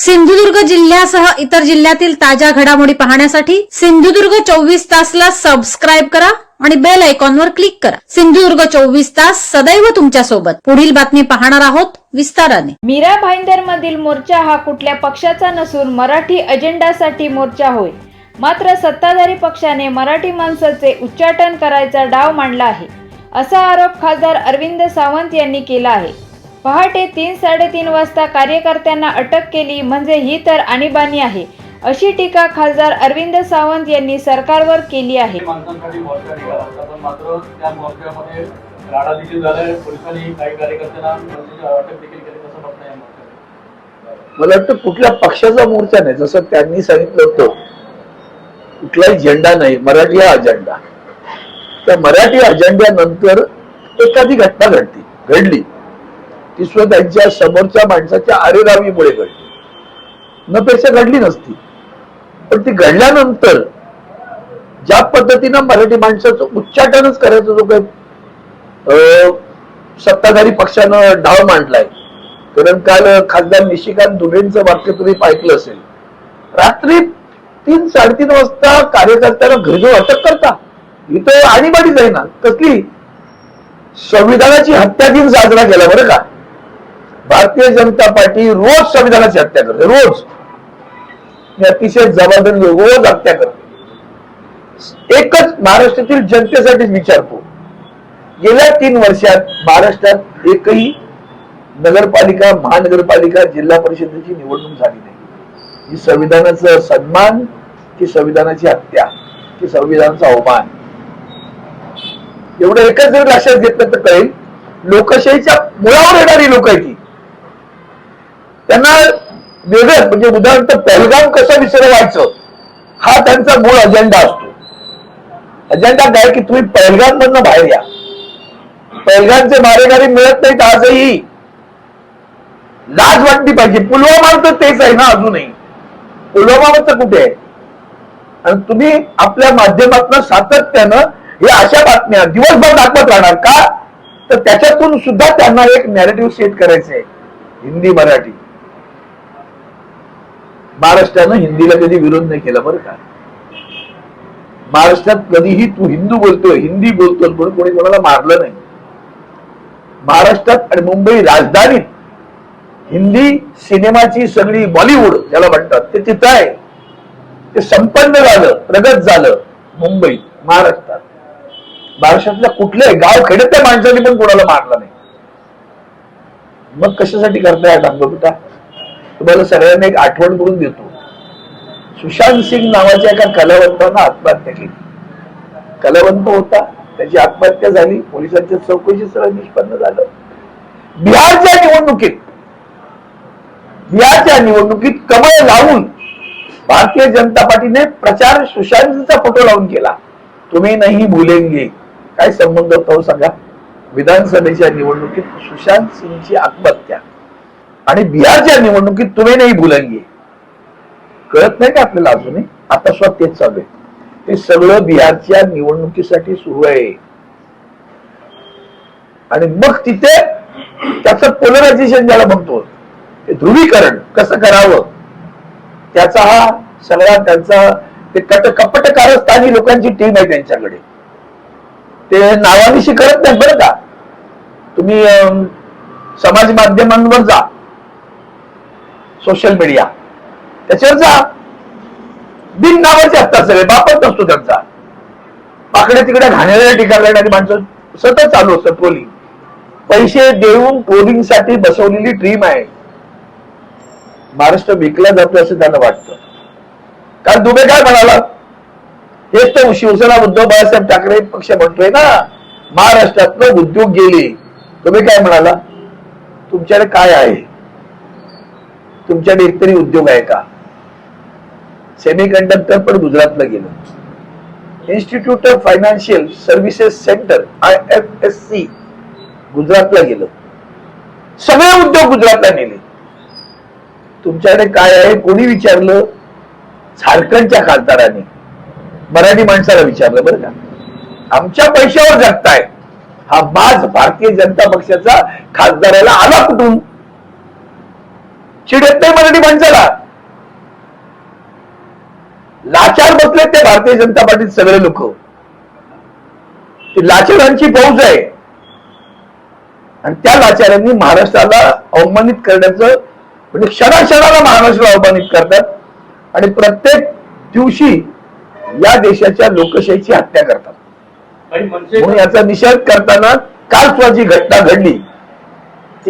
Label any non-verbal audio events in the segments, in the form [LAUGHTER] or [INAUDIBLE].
सिंधुदुर्ग जिल्ह्यासह इतर जिल्ह्यातील ताज्या घडामोडी पाहण्यासाठी सिंधुदुर्ग चोवीस तासला सबस्क्राईब करा आणि बेल आयकॉनवर क्लिक करा. सिंधुदुर्ग चोवीस तास सदैव तुमच्यासोबत पुढील बातमी पाहणार आहोत विस्ताराने. मीरा भाईंदर मधील मोर्चा हा कुठल्या पक्षाचा नसून मराठी अजेंडासाठी मोर्चा होय. मात्र सत्ताधारी पक्षाने मराठी माणसाचे उच्चाटन करायचा डाव मांडला आहे. असा आरोप खासदार अरविंद सावंत यांनी केला आहे. पहाटे तीन साडेतीन वाजता कार्यकर्त्यांना अटक केली म्हणजे ही तर आणीबाणी आहे. अशी टीका खासदार अरविंद सावंत यांनी सरकारवर केली आहे. मला वाटतं कुठल्या पक्षाचा मोर्चा नाही जसं त्यांनी सांगितलं होतं. कुठलाही झेंडा नाही मराठी हा अजेंडा. त्या मराठी अजेंड्यानंतर एखादी घटना घडती घडली. ती सुद्धा त्यांच्या समोरच्या माणसाच्या आरेरावीमुळे घडली. न पेक्षा घडली नसती. पण ती घडल्यानंतर ज्या पद्धतीनं मराठी माणसाचं उच्चाटनच करायचं जो काही अं, सत्ताधारी पक्षानं डाव मांडलाय. कारण काल खासदार निशिकांत दुबेंचं वाक्य तुम्ही ऐकलं असेल. रात्री तीन साडेतीन वाजता कार्यकर्त्यांना घरी अटक करता. इथं आणीबाणी जाईना कसली? संविधानाची हत्या दिन साजरा केला बरं का? भारतीय जनता पार्टी रोज संविधानाची हत्या करते रोज. हे अतिशय जबाबदारी रोज हत्या करते एकच महाराष्ट्रातील जनतेसाठीच विचारतो. गेल्या तीन वर्षात महाराष्ट्रात एकही नगरपालिका महानगरपालिका जिल्हा परिषदेची निवडणूक झाली नाही. ही संविधानाचा सन्मान की संविधानाची हत्या की संविधानाचा अवमान. एवढं एकच जर लक्षात घेतलं तर कळेल लोकशाहीच्या मुळावर येणारी लोक आहेत त्यांना वेगळं म्हणजे उदाहरणार्थ पहलगाम कसं विसरवायचं हा त्यांचा मूळ अजेंडा असतो. अजेंडा काय की तुम्ही पहलगाम मधनं बाहेर या. पहलगामचे मारेगारी मिळत नाहीत आजही. लाज वाटली पाहिजे. पुलवामा तर तेच आहे ना अजूनही. पुलवामा तर कुठे आहे? आणि तुम्ही आपल्या माध्यमातून सातत्यानं या अशा बातम्या दिवसभर दाखवत राहणार का? तर त्याच्यातून सुद्धा त्यांना एक नॅरेटिव्ह सेट करायचं आहे हिंदी मराठी. महाराष्ट्रानं हिंदीला कधी विरोध नाही केला बरं का? महाराष्ट्रात कधीही तू हिंदू बोलतोय हिंदी बोलतोय म्हणून कोणी कोणाला मारलं नाही. महाराष्ट्रात आणि मुंबई राजधानीत हिंदी सिनेमाची सगळी बॉलिवूड ज्याला म्हणतात ते तिथं आहे. ते संपन्न झालं प्रगत झालं मुंबईत महाराष्ट्रात. महाराष्ट्रातल्या कुठल्याही गाव खेड्यातल्या माणसाने पण कोणाला मारलं नाही. मग कशासाठी करताय डांगोपिटा तुम्हाला सगळ्यांना एक आठवण करून देतो. सुशांत सिंग नावाच्या एका कलावंतानं आत्महत्या केली. कलावंत होता त्याची आत्महत्या झाली पोलिसांच्या चौकशी सरळ निष्पन्न झालं. बिहारच्या निवडणुकीत बिहारच्या निवडणुकीत कमळ लावून भारतीय जनता पार्टीने प्रचार सुशांतचा फोटो लावून केला. तुम्ही नाही भुलेंगे. काय संबंध होता हो सांगा? विधानसभेच्या निवडणुकीत सुशांत सिंगची आत्महत्या. आणि बिहारच्या निवडणुकीत तुम्ही नाही भुलंगी. कळत नाही का आपल्याला अजूनही? आता स्वतः तेच चालू आहे. ते सगळं बिहारच्या निवडणुकीसाठी सुरू आहे. आणि मग तिथे त्याचं पोलरायझेशन ज्याला म्हणतो ते ध्रुवीकरण कसं करावं? त्याचा हा सगळा त्यांचा ते कट कपट कारस्थानी लोकांची टीम आहे त्यांच्याकडे. ते नावानिशी करत नाही बरं का? तुम्ही अं, समाज माध्यमांवर जा. सोशल मीडिया त्याच्यावर जा. बिन नावाचे असतात सगळे. बापच नसतो त्यांचा. पाकडे तिकडे घाणेऱ्या टीका करणारी माणसं सतत चालू असतं ट्रोलिंग पैसे देऊन ट्रोलिंगसाठी बसवलेली ड्रीम आहे. महाराष्ट्र विकला जातो असं त्यांना वाटतं. कारण दुबे काय म्हणाला? हेच तर शिवसेना उद्धव बाळासाहेब ठाकरे पक्ष म्हणतोय ना. महाराष्ट्रातनं उद्योग गेले. तुम्ही काय म्हणाला? तुमच्याकडे काय आहे? तुमच्याकडे एकतरी उद्योग आहे का? सेमी कंडक्टर पण गुजरातला गेलं. Institute of financial services centre I F S C गुजरातला गेलं. सगळे उद्योग गुजरातला नेले. तुमच्याकडे काय आहे? कोणी विचारलं? झारखंडच्या खासदाराने. मराठी माणसाला विचारलं बरं का. आमच्या पैशावर जगताय. हा बाज भारतीय जनता पक्षाचा खासदाराला आला कुठून? चिड येत नाही मराठी माणसाला. लाचार बसलेत ते भारतीय जनता पार्टीत सगळे लोक. ती लाचारांची फौज आहे. आणि त्या लाचारांनी महाराष्ट्राला अवमानित करण्याचं म्हणजे क्षणाक्षणाला महाराष्ट्राला अवमानित करतात. आणि प्रत्येक दिवशी या देशाच्या लोकशाहीची हत्या करतात. म्हणून याचा निषेध करताना काल जी घटना घडली.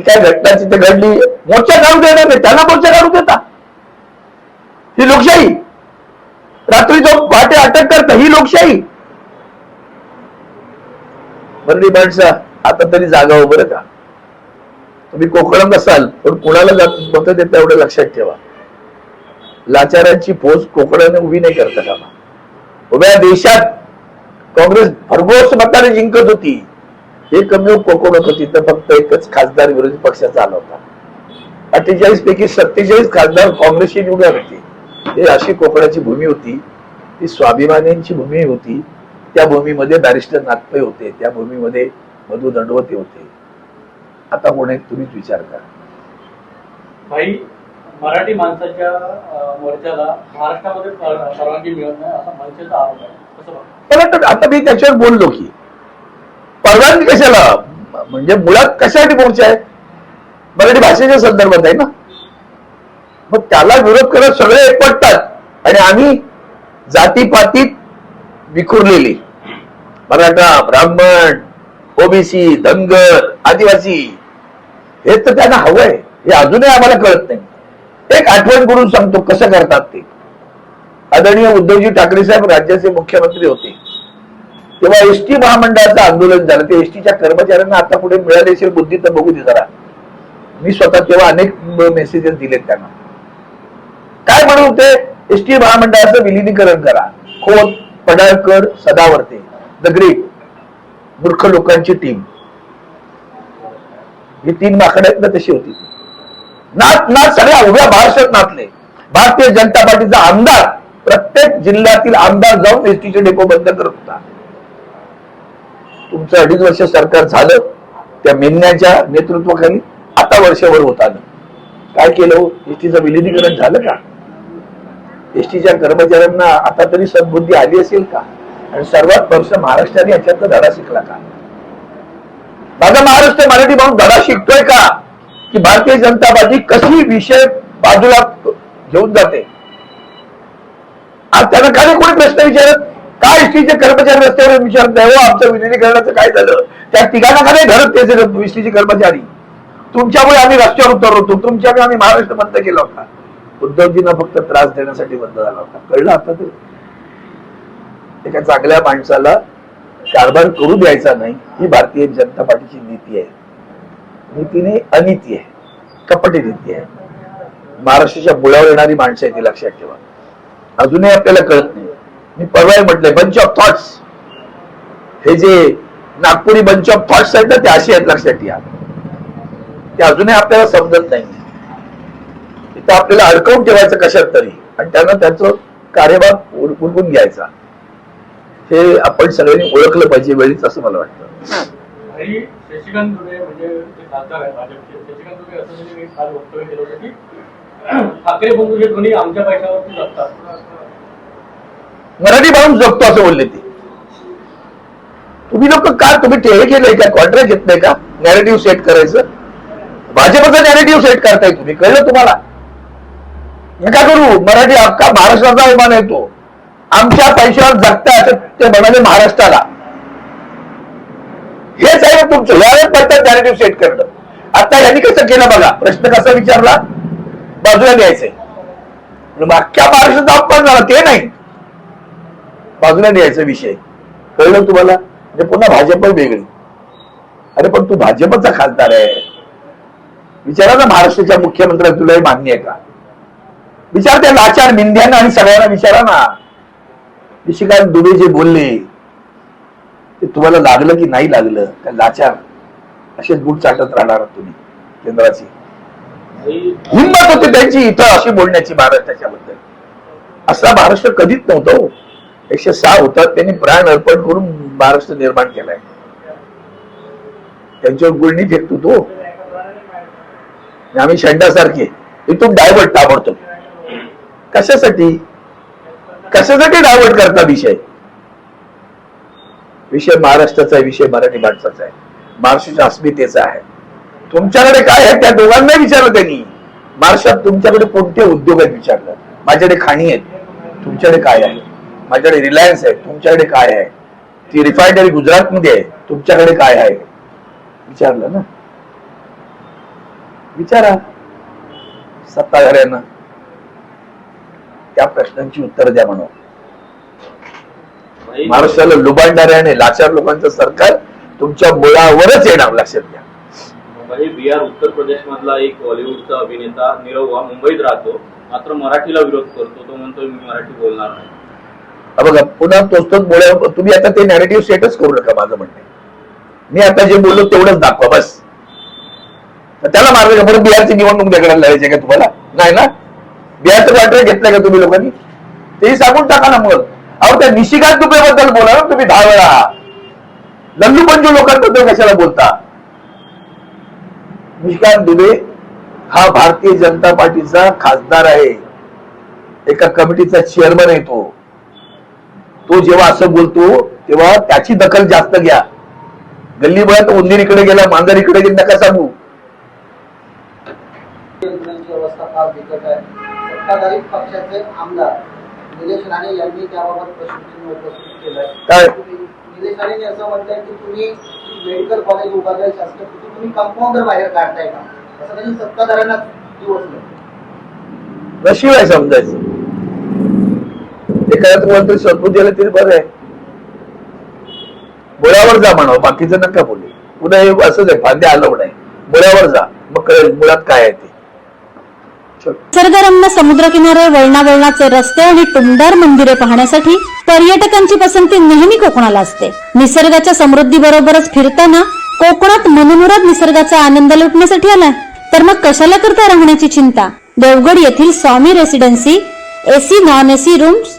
ती काय घटना तिथे घडली? मोर्चा काढू देणार नाही त्यांना मोर्चा काढू देता. ही लोकशाही. रात्री जो पहाटे अटक करता ही लोकशाही. बरडी माणसं आता तरी जागा हो बरं का? तुम्ही कोकणात असाल पण कुणाला मत देता एवढं लक्षात ठेवा. लाचारांची पोच कोकणाने उभी नाही करता कामा उभ्या देशात काँग्रेस भरघोस मताने जिंकत होती. एकमेव कोकण होतं तिथं फक्त एकच खासदार विरोधी पक्षाचा आला होता. अठ्ठेचाळीस पैकी सत्तेचाळीस खासदार काँग्रेसची निवडून होते. हे अशी कोकणाची भूमी होती ती स्वाभिमानींची भूमी होती. त्या भूमीमध्ये बॅरिस्टर नागपे होते त्या भूमीमध्ये मधु दंडवते होते. आता कोण तुम्हीच विचार करा. काही मराठी माणसाच्या मोर्चाला महाराष्ट्रामध्ये पर- परवानगी मिळत नाही असा मनसेचा आरोप आहे. आता मी त्याच्यावर बोललो की परवानगी कशाला? म्हणजे मुळात कशासाठी मोर्चा आहे मराठी भाषेच्या संदर्भात आहे ना? मग त्याला विरोध करत सगळे एकवटतात. आणि आम्ही जातीपातीत विखुरलेली. मराठा ब्राह्मण ओबीसी धनगर आदिवासी हे तर त्यांना हवंय. हे अजूनही आम्हाला कळत नाही. एक आठवण करून सांगतो कसं करतात ते. आदरणीय उद्धवजी ठाकरे साहेब राज्याचे मुख्यमंत्री होते. तेव्हा एसटी महामंडळाचं आंदोलन झालं. ते एसटीच्या कर्मचाऱ्यांना आता पुढे मिळाले असेल बुद्धी तर बघू दे जरा. मी स्वतः तेव्हा अनेक मेसेजेस दिलेत त्यांना. काय म्हणून ते? एस एसटी महामंडळाचं विलिनीकरण करा. खोत पडाळकर सदावर्ते द ग्रेट मूर्ख लोकांची टीम. ही तीन माकड आहेत ना तशी होती. नाच नाच सगळ्या उभ्या महाराष्ट्रात नाचले भारतीय जनता पार्टीचा आमदार प्रत्येक जिल्ह्यातील आमदार जाऊन एसटीचे डेपो बंद करत होता. तुमचं अडीच वर्ष सरकार झालं त्या मेन्याच्या नेतृत्वाखाली आता वर्षभर होत आलं. काय केलं हो? एसटीचं विलिनीकरण झालं का? एसटीच्या कर्मचाऱ्यांना आता तरी सद्बुद्धी आली असेल का? आणि सर्वात वर्ष महाराष्ट्राने याच्यातला धडा शिकला का? माझा महाराष्ट्र मराठी म्हणून धडा शिकतोय का? की भारतीय जनता पार्टी कशी विषय बाजूला घेऊन जाते? आज त्यांना काही कोणी प्रश्न विचारत? काय एसटीचे कर्मचारी रस्त्यावर विचारत नाही हो आमचं विलिनीकरणाचं काय झालं? त्या तिघांना का नाही धरत त्याचे एसटीचे कर्मचारी? तुमच्यामुळे आम्ही रस्त्यावर उतरलो होतो तुमच्यामुळे आम्ही महाराष्ट्र बंद केला होता. उद्धवजींना फक्त त्रास देण्यासाठी बंद झाला होता. कळलं आता ते? एका चांगल्या माणसाला कारभार करू द्यायचा नाही ही भारतीय जनता पार्टीची नीती आहे. नीतीने अनिती आहे कपटी नीती आहे. महाराष्ट्राच्या मुळावर येणारी माणसं आहे ती लक्षात ठेवा. अजूनही आपल्याला कळत नाही. मी परवाही म्हटलंय बंच ऑफ थॉट्स हे जे नागपुरी बंच ऑफ थॉट्स आहेत ना ते असे आहेत लक्षात या ते अजूनही आपल्याला समजत नाही. तिथं आपल्याला अडकवून ठेवायचं कशात तरी. आणि त्यांना त्याचं कार्यभाग उलगून घ्यायचा. हे आपण सगळ्यांनी ओळखलं पाहिजे वेळीच असं मला वाटतं. शशिकांत दुबे म्हणजे खासदार आहेत भाजपचे. शशिकांत दुबे असं त्यांनी एक काल वक्तव्य केलं होतं की [CLEARS THROAT] ठाकरे बंधू हे दोन्ही आमच्या पैशावरती जगतात. मराठी माणूस जगतो असं बोलले ते. तुम्ही लोक का तुम्ही हे केलंय का? कॉन्ट्रॅक्ट घेतलंय का? नॅरेटिव्ह सेट करायचं? भाजपचं नॅरेटिव्ह सेट करताय तुम्ही कळलं तुम्हाला? नका करू? मराठी अख्खा महाराष्ट्राचा अभिमान येतो आमच्या पैशावर जगताय असं ते म्हणाले महाराष्ट्राला. हेच आहे ना तुमचं यावेळेस पडतात नॅरेटिव्ह सेट करणं. आता यांनी कसं केलं बघा? प्रश्न कसा विचारला? बाजूला द्यायचंय अख्ख्या महाराष्ट्राचा अपमान झाला ते नाही. बाजूला न्यायचा विषय. कळलं तुम्हाला? म्हणजे पुन्हा भाजप वेगळी. अरे पण तू भाजपचा खासदार आहे. विचारा ना महाराष्ट्राच्या मुख्यमंत्र्या तुला हे मान्य आहे का? विचार त्या लाचार मिंद्यांना आणि सगळ्यांना विचारा ना. निशिकांत दुबे जे बोलले ते तुम्हाला लागलं की नाही लागलं? त्या लाचार असेच बूट चाटत राहणार तुम्ही केंद्राची. हिंमत होती त्यांची इथं अशी बोलण्याची भारत त्याच्याबद्दल असा महाराष्ट्र कधीच नव्हता हो. एकशे सहा होतात त्यांनी प्राण अर्पण करून महाराष्ट्र निर्माण केलाय. त्यांच्यावर गुळणी फेकतो तो. आम्ही शेंडासारखे. इथून डायव्हर्ट ताबडतो कशासाठी? कशासाठी डायव्हर्ट करता विषय? विषय महाराष्ट्राचा आहे विषय मराठी माणसाचा आहे. महाराष्ट्राच्या अस्मितेचा आहे. तुमच्याकडे काय आहे त्या दोघांना विचारलं त्यांनी. महाराष्ट्रात तुमच्याकडे कोणते उद्योग आहेत विचारलं माझ्याकडे खाणी आहेत. तुमच्याकडे काय आहे? माझ्याकडे रिलायन्स आहे तुमच्याकडे काय आहे? ती रिफायनरी गुजरातमध्ये आहे तुमच्याकडे काय आहे? विचारलं ना? विचारा. सत्ताधाऱ्यांना. त्या प्रश्नांची उत्तर द्या म्हणून. महाराष्ट्राला लुबाडणाऱ्या आणि लाचार लोकांचं सरकार तुमच्या मुळावरच येणार लक्षात घ्या. बिहार उत्तर प्रदेश मधला एक बॉलिवूडचा अभिनेता निरहुआ मुंबईत राहतो मात्र मराठीला विरोध करतो तो म्हणतो मी मराठी बोलणार नाही. बघा पुन्हा तोच तोच तुम्ही आता ते नॅरेटिव्ह सेटच करू नका माझं म्हणणे. मी आता जे बोललो तेवढंच दाखवा बस. त्याला मार्ग का परत बिहारची निवडणूक द्यायला लढायची का तुम्हाला? नाही ना? बिहारचं कॉन्ट्रॅक्ट घेतलं का तुम्ही लोकांनी? तेही सांगून टाका ना मग. अहो त्या निशिकांत दुबेबद्दल बोला ना तुम्ही दहा वेळा. लल्लू पंजू लोकांबद्दल कशाला बोलता? निशिकांत दुबे हा भारतीय जनता पार्टीचा खासदार आहे. एका कमिटीचा चेअरमन आहे तो. तो जेव्हा असं बोलतो तेव्हा त्याची दखल जास्त घ्या. गल्ली बळात उंदीर इकडे गेला मांजर इकडे गेला नका सांगू. अवस्था फार बिकट आहे. सत्ताधारी पक्षाचे आमदार निलेश राणे यांनी त्याबाबत प्रश्नचिन्ह उपस्थित केलंय. काय? निलेश राणेंनी असं म्हटलंय की तुम्ही मेडिकल कॉलेज उभारलंय शासकीय तुम्ही कंपाऊंडर बाहेर काढताय का? असं त्यांनी सत्ताधाऱ्यांना दिवसलं नशीब आहे समजायचं. एखाद्या तुम्हाला तरी सद्बुद्धी आलं तरी बरं आहे. मुळावर जा म्हणावं बाकीचं नका बोलू. पुन्हा हे असंच आहे फांदे आलं नाही मुळावर जा मग कळेल मुळात काय आहे ते. चल. निसर्गरम्य समुद्रकिनारे वळणावळणाचे रस्ते आणि टुमदार मंदिरे पाहण्यासाठी पर्यटकांची पसंती नेहमी कोकणाला असते. निसर्गाच्या समृद्धी बरोबरच फिरताना कोकणात मनमुराद निसर्गाचा आनंद लुटण्यासाठी आलाय. तर मग कशाला करता राहण्याची चिंता? देवगड येथील Swami residency AC non AC rooms